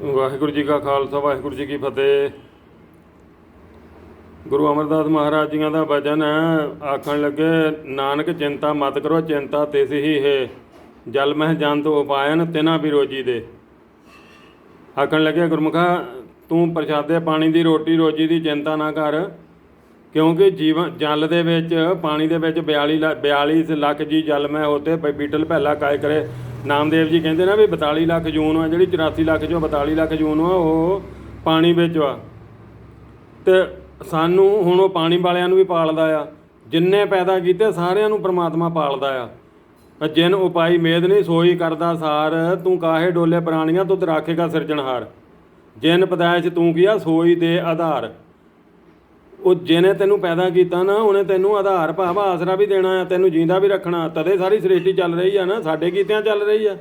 ਵਾਹਿਗੁਰੂ ਜੀ ਕਾ ਖਾਲਸਾ, ਵਾਹਿਗੁਰੂ ਜੀ ਕੀ ਫਤਿਹ। ਗੁਰੂ ਅਮਰਦਾਸ ਮਹਾਰਾਜ ਜੀਆਂ ਦਾ ਵਚਨ ਹੈ ਆਖਣ ਲੱਗੇ, ਨਾਨਕ ਚਿੰਤਾ ਮਤ ਕਰੋ, ਚਿੰਤਾ ਤਿਸ ਹੀ ਹੈ। ਜਲ ਮਹਿ ਜੰਤ ਉਪਾਇਨ, ਤਿਨਾ ਵੀ ਰੋਜੀ ਦੇ। ਆਖਣ ਲੱਗੇ ਗੁਰਮੁਖਾ, ਤੂੰ ਪ੍ਰਸ਼ਾਦੇ ਪਾਣੀ ਦੀ, ਰੋਟੀ ਰੋਜੀ ਦੀ, ਚਿੰਤਾ ਨਾ ਕਰ। ਕਿਉਂਕਿ ਜੀਵਨ, ਜਲ ਦੇ ਵਿੱਚ, ਪਾਣੀ ਦੇ ਵਿੱਚ 42 ਲ- 42 ਲੱਖ ਜੀ ਜਲ ਮੈਂ ਹੋਤੇ ਬ- ਬੀਟਲ ਪਹਿਲਾ ਕਾਇ ਕਰੇ। ਨਾਮਦੇਵ ਜੀ ਕਹਿੰਦੇ ਨਾ ਵੀ 42 ਲੱਖ ਜੂਨ ਆ, ਜਿਹੜੀ 84 ਲੱਖ ਚੋਂ 42 ਲੱਖ ਜੂਨ ਆ, ਉਹ ਪਾਣੀ ਵਿੱਚ ਆ। ਤੇ ਸਾਨੂੰ ਹੁਣ ਉਹ ਪਾਣੀ ਵਾਲਿਆਂ ਨੂੰ ਵੀ ਪਾਲਦਾ ਆ। ਜਿੰਨੇ ਪੈਦਾ ਕੀਤੇ ਸਾਰਿਆਂ ਨੂੰ ਪ੍ਰਮਾਤਮਾ ਪਾਲਦਾ ਆ। ਜਿਨ ਉਪਾਈ ਮੇਦ ਨਹੀਂ, ਸੋਈ ਕਰਦਾ ਸਾਰ, ਤੂੰ ਕਾਹੇ ਡੋਲੇ ਪ੍ਰਾਣੀਆਂ, ਤੂੰ ਤਰਾਖੇਗਾ ਸਿਰਜਣਹਾਰ। ਜਿਨ ਪਦਾਇਸ਼ ਤੂੰ ਕੀਆ, ਸੋਈ ਦੇ ਆਧਾਰ। ਉਹ ਜਿਹਨੇ ਤੈਨੂੰ ਪੈਦਾ ਕੀਤਾ ਨਾ, ਉਹਨੇ ਤੈਨੂੰ ਆਧਾਰ ਭਾਵ ਆਸਰਾ ਵੀ ਦੇਣਾ ਆ, ਤੈਨੂੰ ਜਿੰਦਾ ਵੀ ਰੱਖਣਾ। ਤਦੇ ਸਾਰੀ ਸ੍ਰਿਸ਼ਟੀ ਚੱਲ ਰਹੀ ਆ ਨਾ, ਸਾਡੇ ਕੀਤਿਆਂ ਚੱਲ ਰਹੀ ਆ।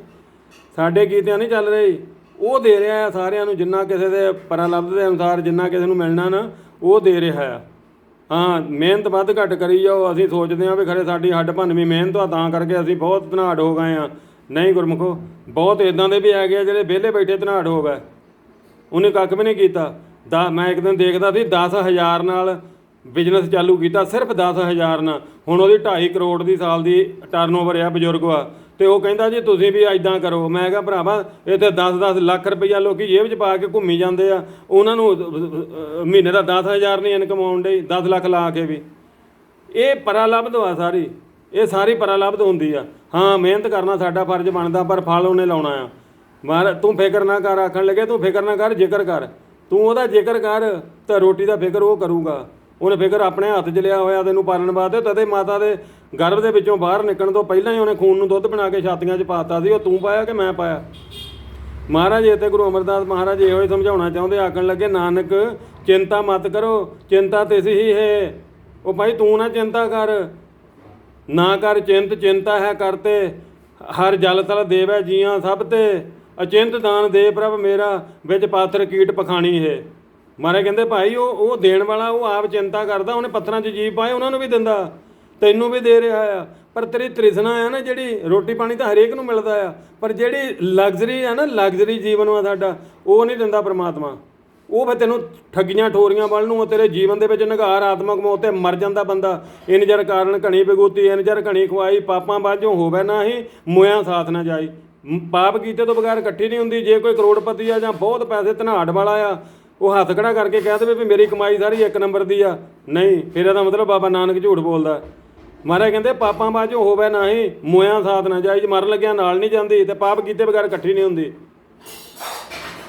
ਸਾਡੇ ਕੀਤਿਆਂ ਨਹੀਂ ਚੱਲ ਰਹੀ। ਉਹ ਦੇ ਰਿਹਾ ਆ ਸਾਰਿਆਂ ਨੂੰ, ਜਿੰਨਾ ਕਿਸੇ ਦੇ ਪਰਲਬਧ ਦੇ ਅਨੁਸਾਰ ਜਿੰਨਾ ਕਿਸੇ ਨੂੰ ਮਿਲਣਾ ਨਾ, ਉਹ ਦੇ ਰਿਹਾ ਆ। ਹਾਂ, ਮਿਹਨਤ ਵੱਧ ਘੱਟ ਕਰੀ ਜਾਓ। ਅਸੀਂ ਸੋਚਦੇ ਹਾਂ ਵੀ ਖਰੇ ਸਾਡੀ ਹੱਡ ਭੰਨਵੀਂ ਮਿਹਨਤ ਆ, ਤਾਂ ਕਰਕੇ ਅਸੀਂ ਬਹੁਤ ਧਨਾੜ ਹੋ ਗਏ ਆ। ਨਹੀਂ ਗੁਰਮੁਖੋ, ਬਹੁਤ ਇਦਾਂ ਦੇ ਵੀ ਹੈਗੇ ਆ ਜਿਹੜੇ ਵਿਹਲੇ ਬੈਠੇ ਧਨਾੜ ਹੋ ਗਏ। ਉਹਨੇ ਕੱਖ ਵੀ ਨਹੀਂ ਕੀਤਾ। ਦਾ ਮੈਂ ਇੱਕ ਦਿਨ ਦੇਖਦਾ ਸੀ 10000 ਨਾਲ ਬਿਜ਼ਨਸ ਚਾਲੂ ਕੀਤਾ, ਸਿਰਫ 10000 ਨਾਲ। ਹੁਣ ਉਹਦੀ 2.5 ਕਰੋੜ ਦੀ ਸਾਲ ਦੀ ਟਰਨਓਵਰ ਆ ਬਜ਼ੁਰਗ ਆ। ਤੇ ਉਹ ਕਹਿੰਦਾ ਜੀ, ਤੁਸੀਂ ਵੀ ਐਦਾਂ ਕਰੋ। ਮੈਂ ਕਿਹਾ, ਭਰਾਵਾ, ਇੱਥੇ 10-10 ਲੱਖ ਰੁਪਈਆ ਲੋਕੀ ਜੇਬ 'ਚ ਪਾ ਕੇ ਘੁੰਮੀ ਜਾਂਦੇ ਆ। ਉਹਨਾਂ ਨੂੰ ਮਹੀਨੇ ਦਾ 10000 ਨਹੀਂ ਇਨਕਮ ਆਉਣ ਡਈ 10 ਲੱਖ ਲਾ ਕੇ ਵੀ। ਇਹ ਪਰਾਲਬਧ ਆ ਸਾਰੀ। ਇਹ ਸਾਰੀ ਪਰਾਲਬਧ ਹੁੰਦੀ ਆ। ਹਾਂ, ਮਿਹਨਤ ਕਰਨਾ ਸਾਡਾ ਫਰਜ਼ ਬਣਦਾ, ਪਰ ਫਲ ਉਹਨੇ ਲਾਉਣਾ ਆ। ਮਾਰ, ਤੂੰ ਫਿਕਰ ਨਾ ਕਰ, ਆਖਣ ਲੱਗੇ, ਤੂੰ ਫਿਕਰ ਨਾ ਕਰ, ਜ਼ਿਕਰ ਕਰ। ਤੂੰ ਉਹਦਾ ਜ਼ਿਕਰ ਕਰ, ਤਾਂ ਰੋਟੀ ਦਾ ਫਿਕਰ ਉਹ ਕਰੂਗਾ। ਉਹਨੇ ਫਿਕਰ ਆਪਣੇ ਹੱਥ 'ਚ ਲਿਆ ਹੋਇਆ, ਤੈਨੂੰ ਪਾਲਣ ਵਾਸਤੇ ਤਦੇ ਮਾਤਾ ਦੇ ਗਰਭ ਦੇ ਵਿੱਚੋਂ ਬਾਹਰ ਨਿਕਲਣ ਤੋਂ ਪਹਿਲਾਂ ਹੀ ਉਹਨੇ ਖੂਨ ਨੂੰ ਦੁੱਧ ਬਣਾ ਕੇ ਛਾਤੀਆਂ 'ਚ ਪਾਤਾ ਸੀ, ਉਹ ਤੂੰ ਪਾਇਆ ਕਿ ਮੈਂ ਪਾਇਆ? ਮਹਾਰਾਜ ਇੱਥੇ ਗੁਰੂ ਅਮਰਦਾਸ ਮਹਾਰਾਜ ਇਹੋ ਹੀ ਸਮਝਾਉਣਾ ਚਾਹੁੰਦੇ ਆਖਣ ਲੱਗੇ, ਨਾਨਕ, ਚਿੰਤਾ ਮਤ ਕਰੋ, ਚਿੰਤਾ ਤਿਸ ਹੀ ਹੈ। ਉਹ ਭਾਈ, ਤੂੰ ਨਾ ਚਿੰਤਾ ਕਰ। ਨਾ ਕਰ ਚਿੰਤ, ਚਿੰਤਾ ਹੈ ਕਰਤੇ। ਹਰ ਜਲ ਤਲ ਦੇਵੈ ਜੀਆਂ ਸਭ ਤੇ। ਅਚਿੰਤ ਦਾਨ ਦੇ ਪ੍ਰਭ ਮੇਰਾ, ਵਿੱਚ ਪਾਤਰ ਕੀਟ ਪਖਾਣੀ ਹੈ। ਮਾਰੇ ਕਹਿੰਦੇ, ਭਾਈ, ਉਹ ਉਹ ਦੇਣ ਵਾਲਾ, ਉਹ ਆਪ ਚਿੰਤਾ ਕਰਦਾ, ਉਹਨੇ ਪੱਥਰਾਂ 'ਚ ਜੀਵ ਪਾਏ, ਉਹਨਾਂ ਨੂੰ ਵੀ ਦਿੰਦਾ। ਤੈਨੂੰ ਵੀ ਦੇ ਰਿਹਾ ਆ। ਪਰ ਤੇਰੀ ਤ੍ਰਿਸ਼ਨਾ ਆ ਨਾ, ਜਿਹੜੀ ਰੋਟੀ ਪਾਣੀ ਤਾਂ ਹਰੇਕ ਨੂੰ ਮਿਲਦਾ ਆ। ਪਰ ਜਿਹੜੀ ਲਗਜ਼ਰੀ ਆ ਨਾ, ਲਗਜ਼ਰੀ ਜੀਵਨ ਆ ਸਾਡਾ, ਉਹ ਨਹੀਂ ਦਿੰਦਾ ਪ੍ਰਮਾਤਮਾ। ਉਹ ਫਿਰ ਤੈਨੂੰ ਠੱਗੀਆਂ, ਠੋਰੀਆਂ ਵੱਲ ਨੂੰ, ਉਹ ਤੇਰੇ ਜੀਵਨ ਦੇ ਵਿੱਚ ਨਿਗਾਰ ਆਤਮਕ ਮੌਤ ਤੇ ਮਰ ਜਾਂਦਾ ਬੰਦਾ। ਇਨ ਜਰ ਕਾਰਨ ਘਣੀ ਬਗੂਤੀ ਇਨ ਜਰ ਘਣੀ ਖਵਾਈ ਪਾਪਾਂ ਬਾਝੋਂ ਹੋਵੇ ਨਾ ਹੀ, ਮੋਇਆ ਸਾਥ ਨਾ ਜਾਈ। ਪਾਪ ਕੀਤੇ ਤੋਂ ਬਗੈਰ ਇਕੱਠੀ ਨਹੀਂ ਹੁੰਦੀ। ਜੇ ਕੋਈ ਕਰੋੜਪਤੀ ਆ ਜਾਂ ਬਹੁਤ ਪੈਸੇ ਧਨਾੜ ਵਾਲਾ ਆ, ਉਹ ਹੱਥ ਖੜਾ ਕਰਕੇ ਕਹਿ ਦੇਵੇ ਵੀ ਮੇਰੀ ਕਮਾਈ ਸਾਰੀ ਇੱਕ ਨੰਬਰ ਦੀ ਆ। ਨਹੀਂ, ਫਿਰ ਇਹਦਾ ਮਤਲਬ ਬਾਬਾ ਨਾਨਕ ਝੂਠ ਬੋਲਦਾ। ਮਹਾਰਾਜ ਕਹਿੰਦੇ, ਪਾਪਾਂ ਬਾਝੋਂ ਹੋਵੇ ਨਾਹੀ ਮੋਇਆ ਸਾਥ ਨਾ ਜਾਈ, ਜੇ ਮਰਨ ਲੱਗਿਆ ਨਾਲ ਨਹੀਂ ਜਾਂਦੀ ਤੇ ਪਾਪ ਕੀਤੇ ਬਗੈਰ ਇਕੱਠੀ ਨਹੀਂ ਹੁੰਦੀ।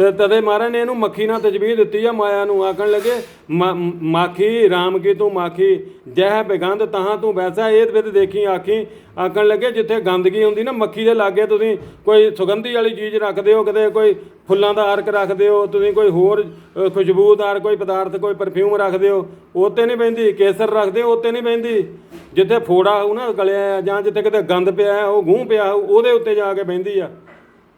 ਤੇ ਤਦੇ ਮਹਾਰਾਜ ਨੇ ਇਹਨੂੰ ਮੱਖੀ ਨਾਲ ਤਜਵੀਜ਼ ਦਿੱਤੀ ਆ ਮਾਇਆ ਨੂੰ ਆਖਣ ਲੱਗੇ ਮਾ- ਮਾਖੀ RAM ਕੀ ਤੂੰ ਮਾਖੀ? ਜਹ ਬੇਗੰਧ ਤਹਾਂ ਤੂੰ ਵੈਸਾ ਇਹ ਵਿਦ ਦੇਖੀ ਆਖੀ ਆਖਣ ਲੱਗੇ ਜਿੱਥੇ ਗੰਦਗੀ ਹੁੰਦੀ ਨਾ ਮੱਖੀ ਦੇ ਲਾਗੇ ਤੁਸੀਂ ਕੋਈ ਸੁਗੰਧੀ ਵਾਲੀ ਚੀਜ਼ ਰੱਖਦੇ ਹੋ ਕਦੇ ਕੋਈ ਫੁੱਲਾਂ ਦਾ ਅਰਕ ਰੱਖਦੇ ਹੋ ਤੁਸੀਂ ਕੋਈ ਹੋਰ ਖੁਸ਼ਬੂਦਾਰ ਕੋਈ ਪਦਾਰਥ ਕੋਈ ਪਰਫਿਊਮ ਰੱਖਦੇ ਹੋ ਉਹ ਤੇ ਨਹੀਂ ਬਹਿੰਦੀ ਕੇਸਰ ਰੱਖਦੇ ਹੋ ਉਹ ਤੇ ਨਹੀਂ ਬਹਿੰਦੀ। ਜਿੱਥੇ ਫੋੜਾ ਹੋਊ ਨਾ ਗਲਿਆ ਆ ਜਾਂ ਜਿੱਥੇ ਕਿਤੇ ਗੰਦ ਪਿਆ ਹੈ, ਉਹ ਗੂੰ ਪਿਆ ਹੋਊ, ਉਹਦੇ ਉੱਤੇ ਜਾ ਕੇ ਬਹਿੰਦੀ ਆ।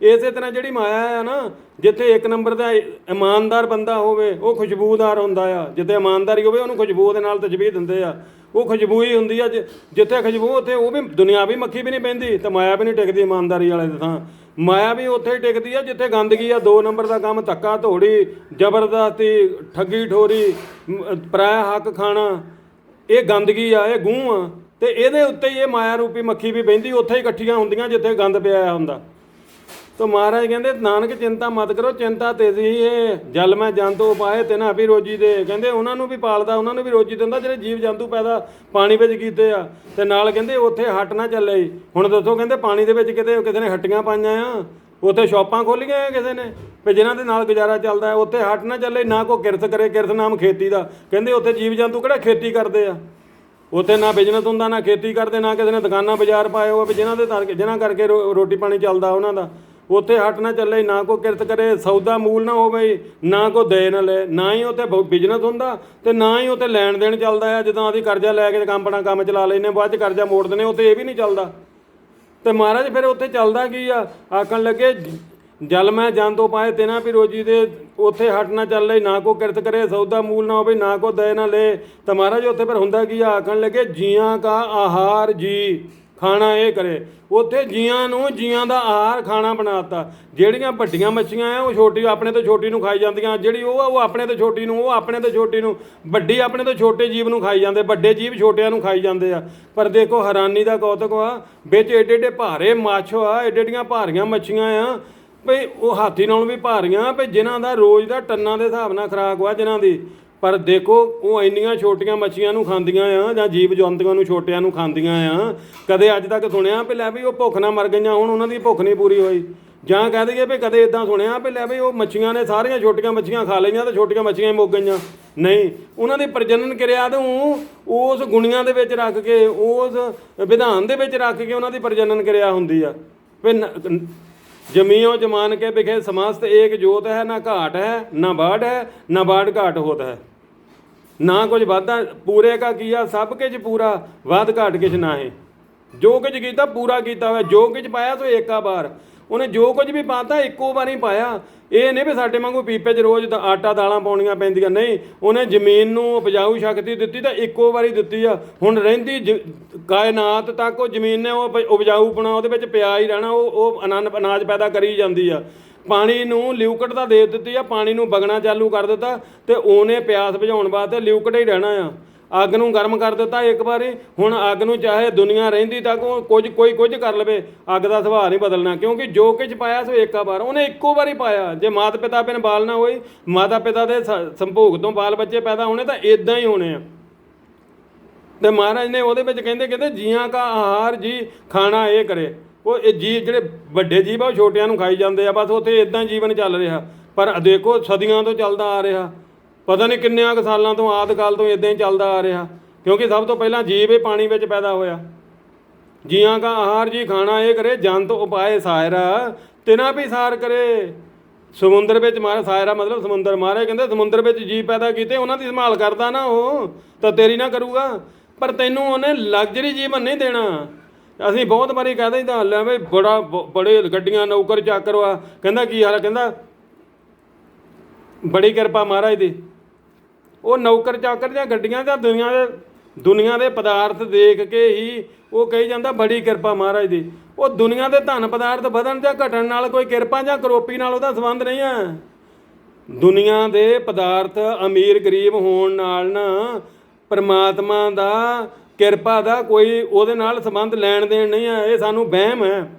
ਇਸੇ ਤਰ੍ਹਾਂ ਜਿਹੜੀ ਮਾਇਆ ਆ ਨਾ, ਜਿੱਥੇ ਇੱਕ ਨੰਬਰ ਦਾ ਇਮਾਨਦਾਰ ਬੰਦਾ ਹੋਵੇ, ਉਹ ਖੁਸ਼ਬੂਦਾਰ ਹੁੰਦਾ ਆ। ਜਿੱਥੇ ਇਮਾਨਦਾਰੀ ਹੋਵੇ, ਉਹਨੂੰ ਖੁਸ਼ਬੂ ਦੇ ਨਾਲ ਤਜਵੀਜ਼ ਦਿੰਦੇ ਆ। ਉਹ ਖੁਸ਼ਬੂ ਹੀ ਹੁੰਦੀ ਆ ਜਿੱਥੇ ਖੁਸ਼ਬੂ, ਉੱਥੇ ਉਹ ਵੀ ਦੁਨਿਆਵੀ ਮੱਖੀ ਵੀ ਨਹੀਂ ਪੈਂਦੀ, ਤੇ ਮਾਇਆ ਵੀ ਨਹੀਂ ਟਿਕਦੀ ਇਮਾਨਦਾਰੀ ਵਾਲੇ ਦੇ ਥਾਂ। ਮਾਇਆ ਵੀ ਉੱਥੇ ਹੀ ਟਿਕਦੀ ਆ, ਜਿੱਥੇ ਗੰਦਗੀ ਆ, ਦੋ ਨੰਬਰ ਦਾ ਕੰਮ ਧੱਕਾ, ਧੋੜੀ, ਜ਼ਬਰਦਸਤੀ, ਠੱਗੀ, ਠੋਰੀ, ਮ- ਪਰਾਇਆ ਹੱਕ ਖਾਣਾ। ਇਹ ਗੰਦਗੀ ਆ, ਇਹ ਗੂੰ ਆ, ਤੇ ਇਹਦੇ ਉੱਤੇ ਹੀ ਇਹ ਮਾਇਆ ਰੂਪੀ ਮੱਖੀ ਵੀ ਬਹਿੰਦੀ, ਉੱਥੇ ਹੀ ਇਕੱਠੀਆਂ ਹੁੰਦੀਆਂ, ਜਿੱਥੇ ਗੰਦ ਪਿਆ ਹੁੰਦਾ। ਤੋ ਮਹਾਰਾਜ ਕਹਿੰਦੇ, ਨਾਨਕ ਚਿੰਤਾ ਮਤ ਕਰੋ, ਚਿੰਤਾ ਤੇਜ਼ੀ ਇਹ। ਜਲ ਮੈਂ ਜੰਤੂ ਪਾਏ ਤੇ ਨਾ ਵੀ ਰੋਜੀ ਦੇ। ਕਹਿੰਦੇ, ਉਹਨਾਂ ਨੂੰ ਵੀ ਪਾਲਦਾ, ਉਹਨਾਂ ਨੂੰ ਵੀ ਰੋਜੀ ਦਿੰਦਾ, ਜਿਹੜੇ ਜੀਵ ਜੰਤੂ ਪੈਦਾ ਪਾਣੀ ਵਿੱਚ ਕੀਤੇ ਆ। ਤੇ ਨਾਲ ਕਹਿੰਦੇ, ਉੱਥੇ ਹੱਟ ਨਾ ਚੱਲੇ। ਹੁਣ ਦੱਸੋ ਕਹਿੰਦੇ, ਪਾਣੀ ਦੇ ਵਿੱਚ ਕਿਤੇ ਕਿਸੇ ਨੇ ਹੱਟੀਆਂ ਪਾਈਆਂ ਆ? ਉੱਥੇ ਸ਼ਾਪਾਂ ਖੋਲੀਆਂ ਆ ਕਿਸੇ ਨੇ? ਵੀ ਜਿਨ੍ਹਾਂ ਦੇ ਨਾਲ ਗੁਜ਼ਾਰਾ ਚੱਲਦਾ ਹੈ ਉੱਥੇ ਹੱਟ ਨਾ ਚੱਲੇ, ਨਾ ਕੋ ਕਿਰਤ ਕਰੇ, ਕਿਰਤ ਨਾਮ ਖੇਤੀ ਦਾ। ਕਹਿੰਦੇ, ਉੱਥੇ ਜੀਵ ਜੰਤੂ ਕਿਹੜਾ ਖੇਤੀ ਕਰਦੇ ਆ? ਉੱਥੇ ਨਾ ਬਿਜ਼ਨਸ ਹੁੰਦਾ, ਨਾ ਖੇਤੀ ਕਰਦੇ, ਨਾ ਕਿਸੇ ਨੇ ਦੁਕਾਨਾਂ ਬਾਜ਼ਾਰ ਪਾਏ ਹੋਏ, ਵੀ ਜਿਨ੍ਹਾਂ ਦੇ ਕਰਕੇ, ਜਿਨ੍ਹਾਂ ਕਰਕੇ ਰੋ- ਰੋਟੀ ਪਾਣੀ ਚੱਲਦਾ ਉਹਨਾਂ ਦਾ। ਉੱਥੇ ਹਟ ਨਾ ਚੱਲੇ, ਨਾ ਕੋ ਕਿਰਤ ਕਰੇ, ਸੌਦਾ ਮੂਲ ਨਾ ਹੋਵੇ, ਨਾ ਕੋ ਦੇ ਨਾ ਲੈ ਨਾ ਹੀ ਉੱਥੇ ਬਿਜ਼ਨਸ ਹੁੰਦਾ ਤੇ ਨਾ ਹੀ ਉੱਥੇ ਲੈਣ ਦੇਣ ਚੱਲਦਾ ਆ, ਜਦੋਂ ਆਦੀ ਕਰਜ਼ਾ ਲੈ ਕੇ ਕੰਮ, ਆਪਣਾ ਕੰਮ ਚਲਾ ਲੈਨੇ ਬਾਅਦ ਚ ਕਰਜ਼ਾ ਮੋੜ ਦਿੰਦੇ ਉੱਥੇ ਇਹ ਵੀ ਨਹੀਂ ਚੱਲਦਾ। ਤੇ ਮਹਾਰਾਜ ਫਿਰ ਉੱਥੇ ਚੱਲਦਾ ਕੀ ਆ? ਆਖਣ ਲੱਗੇ, ਜਲ ਮੈਂ ਜਨ ਤੋਂ ਪਾਏ ਤੇ ਨਾ ਵੀ ਰੋਜੀ ਦੇ, ਉੱਥੇ ਹਟ ਨਾ ਚੱਲ ਲਈ ਨਾ ਕੋ ਕਿਰਤ ਕਰੇ, ਸੌਦਾ ਮੂਲ ਨਾ ਹੋਵੇ, ਨਾ ਕੋ ਦੇ ਨਾ ਲੈ ਤਾਂ ਮਹਾਰਾਜ ਉੱਥੇ ਫਿਰ ਹੁੰਦਾ ਕੀ ਆ? ਆਖਣ ਲੱਗੇ, ਜੀਆਂ ਕਾ ਆਹਾਰ ਜੀ। ਖਾਣਾ ਇਹ ਕਰੇ। ਉੱਥੇ ਜੀਆਂ ਨੂੰ ਜੀਆਂ ਦਾ ਆਹਾਰ ਖਾਣਾ ਬਣਾਤਾ ਜਿਹੜੀਆਂ ਵੱਡੀਆਂ ਮੱਛੀਆਂ ਆ, ਉਹ ਛੋਟੀ, ਆਪਣੇ ਤੋਂ ਛੋਟੀ ਨੂੰ ਖਾਈ ਜਾਂਦੀਆਂ। ਜਿਹੜੀ ਉਹ ਆ, ਉਹ ਆਪਣੇ ਤੋਂ ਛੋਟੀ ਨੂੰ, ਉਹ ਆਪਣੇ ਤੋਂ ਛੋਟੀ ਨੂੰ। ਵੱਡੀ ਆਪਣੇ ਤੋਂ ਛੋਟੇ ਜੀਵ ਨੂੰ ਖਾਈ ਜਾਂਦੇ। ਵੱਡੇ ਜੀਵ ਛੋਟਿਆਂ ਨੂੰ ਖਾਈ ਜਾਂਦੇ ਆ। ਪਰ ਦੇਖੋ, ਹੈਰਾਨੀ ਦਾ ਕੌਤਕ ਆ, ਵਿੱਚ ਏਡੇ ਏਡੇ ਭਾਰੇ ਮਾਛ ਆ, ਏਡੇ ਏਡੀਆਂ ਭਾਰੀਆਂ ਮੱਛੀਆਂ ਆ। ਭਈ ਉਹ ਹਾਥੀ ਨਾਲੋਂ ਵੀ ਭਾਰੀਆਂ, ਭਈ ਜਿਨ੍ਹਾਂ ਦਾ ਰੋਜ਼ ਦਾ ਟੰਨਾਂ ਦੇ ਹਿਸਾਬ ਨਾਲ ਖਰਾਕ ਵਾ, ਜਿਨ੍ਹਾਂ ਦੀ ਪਰ ਦੇਖੋ, ਉਹ ਇੰਨੀਆਂ ਛੋਟੀਆਂ ਮੱਛੀਆਂ ਨੂੰ ਖਾਂਦੀਆਂ ਆ ਜਾਂ ਜੀਵ ਜੰਤੂਆਂ ਨੂੰ ਛੋਟਿਆਂ ਨੂੰ ਖਾਂਦੀਆਂ ਆ, ਕਦੇ ਅੱਜ ਤੱਕ ਸੁਣਿਆ ਵੀ ਲੈ ਵੀ ਉਹ ਭੁੱਖ ਨਾ ਮਰ ਗਈਆਂ, ਹੁਣ ਉਹਨਾਂ ਦੀ ਭੁੱਖ ਨਹੀਂ ਪੂਰੀ ਹੋਈ। ਜਾਂ ਕਹਿ ਦਈਏ ਵੀ ਕਦੇ ਇਦਾਂ ਸੁਣਿਆ ਵੀ ਲੈ ਵੀ ਉਹ ਮੱਛੀਆਂ ਨੇ ਸਾਰੀਆਂ ਛੋਟੀਆਂ ਮੱਛੀਆਂ ਖਾ ਲਈਆਂ ਤੇ ਛੋਟੀਆਂ ਮੱਛੀਆਂ ਹੀ ਮੁੱਕ ਗਈਆਂ। ਨਹੀਂ, ਉਹਨਾਂ ਦੀ ਪ੍ਰਜਨਨ ਕਿਰਿਆ ਨੂੰ ਉਸ ਗੁਣੀਆਂ ਦੇ ਵਿੱਚ ਰੱਖ ਕੇ, ਉਸ ਵਿਧਾਨ ਦੇ ਵਿੱਚ ਰੱਖ ਕੇ ਉਹਨਾਂ ਦੀ ਪ੍ਰਜਨਨ ਕਿਰਿਆ ਹੁੰਦੀ ਆ। ਵੀ ਜਮੀਓ ਜਮਾਨ ਕੇ ਵਿਖੇ ਸਮਸਤ ਏਕ ਜੋਤ ਹੈ, ਨਾ ਘਾਟ ਹੈ, ਨਾ ਬਾੜ ਹੈ, ਨਾ ਬਾੜ ਘਾਟ ਹੋਤ ਹੈ। ਨਾ ਕੁਝ ਵਾਧਾ, ਪੂਰੇ ਕਾ ਕੀਆ, ਸਭ ਕੁਝ ਪੂਰਾ, ਵਾਧ ਘਾਟ ਕਿਛ ਨਾਹੀ ਜੋ ਕੁਝ ਕੀਤਾ, ਪੂਰਾ ਕੀਤਾ ਹੋਇਆ, ਜੋ ਕੁਝ ਪਾਇਆ, ਸੋ ਏਕਾ ਬਾਰ। ਉਹਨੇ ਜੋ ਕੁਝ ਵੀ ਪਾਤਾ, ਇੱਕੋ ਵਾਰੀ ਪਾਇਆ। ਇਹ ਨਹੀਂ ਵੀ ਸਾਡੇ ਵਾਂਗੂ ਪੀਪੇ 'ਚ ਰੋਜ਼ ਦਾ ਆਟਾ ਦਾਲਾਂ ਪਾਉਣੀਆਂ ਪੈਂਦੀਆਂ, ਨਹੀਂ। ਉਹਨੇ ਜ਼ਮੀਨ ਨੂੰ ਉਪਜਾਊ ਸ਼ਕਤੀ ਦਿੱਤੀ ਤਾਂ ਇੱਕੋ ਵਾਰੀ ਦਿੱਤੀ ਆ। ਹੁਣ ਰਹਿੰਦੀ ਜ- ਕਾਇਨਾਤ ਤੱਕ ਉਹ ਜ਼ਮੀਨ ਨੇ ਉਹ ਪ- ਉਪਜਾਊਪਣਾ, ਉਹਦੇ ਵਿੱਚ ਪਿਆ ਹੀ ਰਹਿਣਾ, ਉਹ ਉਹ ਅਨੰਦ, ਅਨਾਜ ਪੈਦਾ ਕਰੀ ਜਾਂਦੀ ਆ। ਪਾਣੀ ਨੂੰ ਲਿਊਕਟ ਦਾ ਦੇ ਦਿੱਤੀ ਆ, ਪਾਣੀ ਨੂੰ ਬਗਣਾ ਚਾਲੂ ਕਰ ਦਿੱਤਾ ਤੇ ਉਹਨੇ ਪਿਆਸ ਬੁਝਾਉਣ ਵਾਸਤੇ ਲਿਊਕਟ ਹੀ ਰਹਿਣਾ ਆ। ਅੱਗ ਨੂੰ ਗਰਮ ਕਰ ਦਿੱਤਾ ਇੱਕ ਵਾਰੀ, ਹੁਣ ਅੱਗ ਨੂੰ ਚਾਹੇ ਦੁਨੀਆ ਰਹਿੰਦੀ ਤੱਕ ਉਹ ਕੁਝ ਕੋਈ ਕੁਝ ਕਰ ਲਵੇ, ਅੱਗ ਦਾ ਸੁਭਾਅ ਨਹੀਂ ਬਦਲਣਾ, ਕਿਉਂਕਿ ਜੋ ਕੁਝ ਪਾਇਆ ਸੋ ਇੱਕਾ ਵਾਰ, ਉਹਨੇ ਇੱਕੋ ਵਾਰੀ ਪਾਇਆ। ਜੇ ਮਾਤਾ ਪਿਤਾ ਬਿਨ ਬਾਲ ਨਾ ਹੋਈ ਮਾਤਾ ਪਿਤਾ ਦੇ ਸੰਭੋਗ ਤੋਂ ਬਾਲ ਬੱਚੇ ਪੈਦਾ ਹੋਣੇ ਤਾਂ ਇਦਾਂ ਹੀ ਹੋਣੇ ਆ। ਤੇ ਮਹਾਰਾਜ ਨੇ ਉਹਦੇ ਵਿੱਚ ਕਹਿੰਦੇ ਕਹਿੰਦੇ, ਜੀਆਂ ਕਾ ਆਹਾਰ ਜੀ, ਖਾਣਾ ਇਹ ਕਰੇ। ਉਹ ਇਹ ਜੀ ਜਿਹੜੇ ਵੱਡੇ ਜੀਵ ਆ, ਉਹ ਛੋਟਿਆਂ ਨੂੰ ਖਾਈ ਜਾਂਦੇ ਆ, ਬਸ ਉੱਥੇ ਇਦਾਂ ਜੀਵਨ ਚੱਲ ਰਿਹਾ। ਪਰ ਦੇਖੋ, ਸਦੀਆਂ ਤੋਂ ਚੱਲਦਾ ਆ ਰਿਹਾ। ਪਤਾ ਨਹੀਂ ਕਿੰਨਿਆਂ ਕੁ ਸਾਲਾਂ ਤੋਂ ਆਦ ਕਾਲ ਤੋਂ ਇਦਾਂ ਹੀ ਚੱਲਦਾ ਆ ਰਿਹਾ। ਕਿਉਂਕਿ ਸਭ ਤੋਂ ਪਹਿਲਾਂ ਜੀਵ ਇਹ ਪਾਣੀ ਵਿੱਚ ਪੈਦਾ ਹੋਇਆ। ਜੀਆਂ ਕਾ ਆਹਾਰ ਜੀ ਖਾਣਾ ਇਹ ਕਰੇ, ਜੰਤ ਉਪਾਏ ਸਾਇਰਾ, ਤਿਨਾ ਵੀ ਸਾਰ ਕਰੇ। ਸਮੁੰਦਰ ਵਿੱਚ ਮਾਰਾ, ਸਾਇਰਾ ਮਤਲਬ ਸਮੁੰਦਰ ਮਾਰੇ, ਕਹਿੰਦੇ ਸਮੁੰਦਰ ਵਿੱਚ ਜੀ ਪੈਦਾ ਕੀਤੇ, ਉਹਨਾਂ ਦੀ ਸੰਭਾਲ ਕਰਦਾ ਨਾ ਉਹ, ਤਾਂ ਤੇਰੀ ਨਾ ਕਰੂਗਾ। ਪਰ ਤੈਨੂੰ ਉਹਨੇ ਲਗਜ਼ਰੀ ਜੀਵਨ ਨਹੀਂ ਦੇਣਾ। ਅਸੀਂ ਬਹੁਤ ਵਾਰੀ ਕਹਦੇ ਹੀ ਤਾਂ ਲੈ ਬਈ ਬੜਾ ਬੜੇ ਗੱਡੀਆਂ ਨੌਕਰ ਚਾਕਰ ਵਾ। ਕਹਿੰਦਾ ਕੀ ਹਾਲ ਕਹਿੰਦਾ ਬੜੀ ਕਿਰਪਾ ਮਹਾਰਾਜ ਦੀ। ਉਹ ਨੌਕਰ ਚਾਕਰ ਜਾਂ ਗੱਡੀਆਂ ਜਾਂ ਦੁਨੀਆ ਦੇ ਦੁਨੀਆ ਦੇ ਪਦਾਰਥ ਦੇਖ ਕੇ ਹੀ ਉਹ ਕਹੀ ਜਾਂਦਾ ਬੜੀ ਕਿਰਪਾ ਮਹਾਰਾਜ ਦੀ। ਉਹ ਦੁਨੀਆ ਦੇ ਧਨ ਪਦਾਰਥ ਵਧਣ ਜਾਂ ਘਟਣ ਨਾਲ ਕੋਈ ਕਿਰਪਾ ਜਾਂ ਕਰੋਪੀ ਨਾਲ ਉਹਦਾ ਸੰਬੰਧ ਨਹੀਂ ਹੈ ਦੁਨੀਆ ਦੇ ਪਦਾਰਥ ਅਮੀਰ ਗਰੀਬ ਹੋਣ ਨਾਲ ਨਾ ਪਰਮਾਤਮਾ ਦਾ ਕਿਰਪਾ ਦਾ ਕੋਈ ਉਹਦੇ ਨਾਲ ਸੰਬੰਧ ਲੈਣ ਦੇਣ ਨਹੀਂ ਹੈ ਇਹ ਸਾਨੂੰ ਵਹਿਮ ਹੈ।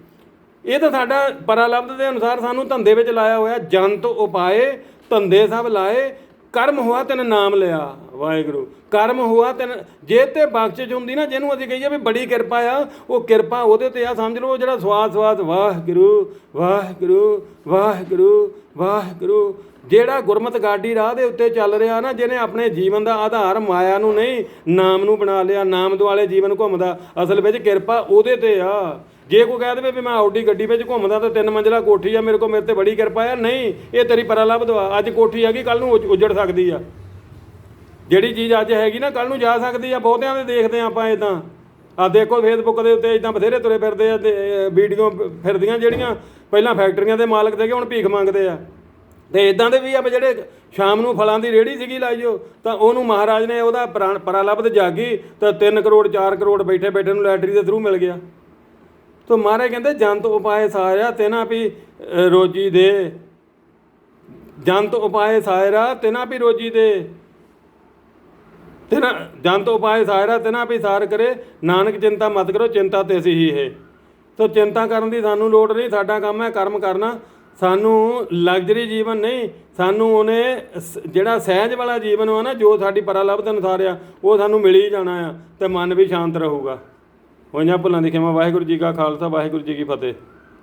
ਇਹ ਤਾਂ ਸਾਡਾ ਪਰਾਲਬਧ ਦੇ ਅਨੁਸਾਰ ਸਾਨੂੰ ਧੰਦੇ ਵਿੱਚ ਲਾਇਆ ਹੋਇਆ, ਜੰਤ ਉਪਾਏ, ਧੰਦੇ ਸਭ ਲਾਏ, ਕਰਮ ਹੋਆ ਤੈਨ ਨਾਮ ਲਿਆ, ਵਾਹਿਗੁਰੂ। ਕਰਮ ਹੋਆ ਤੈਨ, ਜੇ ਤੇ ਬਖਸ਼ਿਸ਼ ਹੁੰਦੀ ਨਾ, ਜਿਹਨੂੰ ਅਸੀਂ ਕਹੀਏ ਵੀ ਬੜੀ ਕਿਰਪਾ ਆ, ਉਹ ਕਿਰਪਾ ਉਹਦੇ ਤੇ ਆ, ਸਮਝ ਲਓ ਜਿਹੜਾ ਸਵਾਦ ਸਵਾਸ ਵਾਹਿਗੁਰੂ ਵਾਹਿਗੁਰੂ ਵਾਹਿਗੁਰੂ ਵਾਹਿਗੁਰੂ। ਜਿਹੜਾ ਗੁਰਮਤ ਗਾਡੀ ਰਾਹ ਦੇ ਉੱਤੇ ਚੱਲ ਰਿਹਾ ਨਾ, ਜਿਹਨੇ ਆਪਣੇ ਜੀਵਨ ਦਾ ਆਧਾਰ ਮਾਇਆ ਨੂੰ ਨਹੀਂ, ਨਾਮ ਨੂੰ ਬਣਾ ਲਿਆ, ਨਾਮ ਦੁਆਲੇ ਜੀਵਨ ਘੁੰਮਦਾ, ਅਸਲ ਵਿੱਚ ਕਿਰਪਾ ਉਹਦੇ ਤੇ ਆ। ਜੇ ਕੋਈ ਕਹਿ ਦੇਵੇ ਵੀ ਮੈਂ ਆਉਡੀ ਗੱਡੀ ਵਿੱਚ ਘੁੰਮਦਾ ਤਾਂ ਤਿੰਨ ਮੰਜ਼ਲਾ ਕੋਠੀ ਆ, ਮੇਰੇ ਕੋਲ ਮੇਰੇ ਤੇ ਬੜੀ ਕਿਰਪਾ ਆ। ਨਹੀਂ, ਇਹ ਤੇਰੀ ਪਰਾਲਬਧ ਵਾ। ਅੱਜ ਕੋਠੀ ਹੈਗੀ ਕੱਲ ਨੂੰ ਉਜ- ਉਜੜ ਸਕਦੀ ਆ। ਜਿਹੜੀ ਚੀਜ਼ ਅੱਜ ਹੈਗੀ ਨਾ ਕੱਲ ਨੂੰ ਜਾ ਸਕਦੀ ਆ। ਬਹੁਤਿਆਂ ਦੇ ਦੇਖਦੇ ਆ ਆਪਾਂ ਇਦਾਂ ਆ ਦੇਖੋ ਫੇਸਬੁੱਕ ਦੇ ਉੱਤੇ ਇਦਾਂ ਬਥੇਰੇ ਤੁਰੇ ਫਿਰਦੇ ਆ ਤੇ ਵੀਡੀਓ ਫਿਰਦੀਆਂ ਜਿਹੜੀਆਂ ਪਹਿਲਾਂ ਫੈਕਟਰੀਆਂ ਦੇ ਮਾਲਕ ਦੇ ਸੀਗੇ ਹੁਣ ਭੀਖ ਮੰਗਦੇ ਆ। ਤੇ ਇਦਾਂ ਦੇ ਵੀ ਆ ਜਿਹੜੇ ਸ਼ਾਮ ਨੂੰ ਫਲਾਂ ਦੀ ਰੇੜੀ ਸੀਗੀ ਲਾਈਓ, ਤਾਂ ਉਹਨੂੰ ਮਹਾਰਾਜ ਨੇ ਉਹਦਾ ਪ੍ਰਾਣ- ਪਰਾਲਬਧ ਜਾਗੀ, ਤਾਂ 3 ਕਰੋੜ 4 ਕਰੋੜ ਬੈਠੇ ਬੈਠੇ ਨੂੰ ਲੈਟਰੀ ਦੇ ਥਰੂ ਮਿਲ ਗਿਆ। ਤੋ ਮਹਾਰਾਜ ਕਹਿੰਦੇ, ਜੰਤ ਉਪਾਏ ਸਾਰਿਆ ਤੇਨਾ ਵੀ ਰੋਜੀ ਦੇ। ਜੰਤ ਉਪਾਏ ਸਾਇਰਾ ਤੇਨਾ ਵੀ ਰੋਜੀ ਦੇ। ਤੇਨਾ, ਜੰਤ ਉਪਾਏ ਸਾਇਰਾ ਤੇਨਾ ਵੀ ਸਾਰ ਕਰੇ। ਨਾਨਕ ਚਿੰਤਾ ਮਤ ਕਰੋ, ਚਿੰਤਾ ਤੇ ਸੀ ਹੀ ਹੈ ਤੋ ਚਿੰਤਾ ਕਰਨ ਦੀ ਸਾਨੂੰ ਲੋੜ ਨਹੀਂ, ਸਾਡਾ ਕੰਮ ਹੈ ਕਰਮ ਕਰਨਾ। ਸਾਨੂੰ ਲਗਜ਼ਰੀ ਜੀਵਨ ਨਹੀਂ, ਸਾਨੂੰ ਉਹਨੇ ਸ- ਜਿਹੜਾ ਸਹਿਜ ਵਾਲਾ ਜੀਵਨ ਵਾ ਨਾ, ਜੋ ਸਾਡੀ ਪਰਾਲਬਧ ਅਨੁਸਾਰ ਆ, ਉਹ ਸਾਨੂੰ ਮਿਲ ਹੀ ਜਾਣਾ ਆ ਤੇ ਮਨ ਵੀ ਸ਼ਾਂਤ ਰਹੂਗਾ। ਹੋਈਆਂ ਭੁੱਲਾਂ ਦੀ ਖਿਮਾ, ਵਾਹਿਗੁਰੂ ਜੀ ਕਾ ਖਾਲਸਾ, ਵਾਹਿਗੁਰੂ ਜੀ ਕੀ ਫਤਿਹ।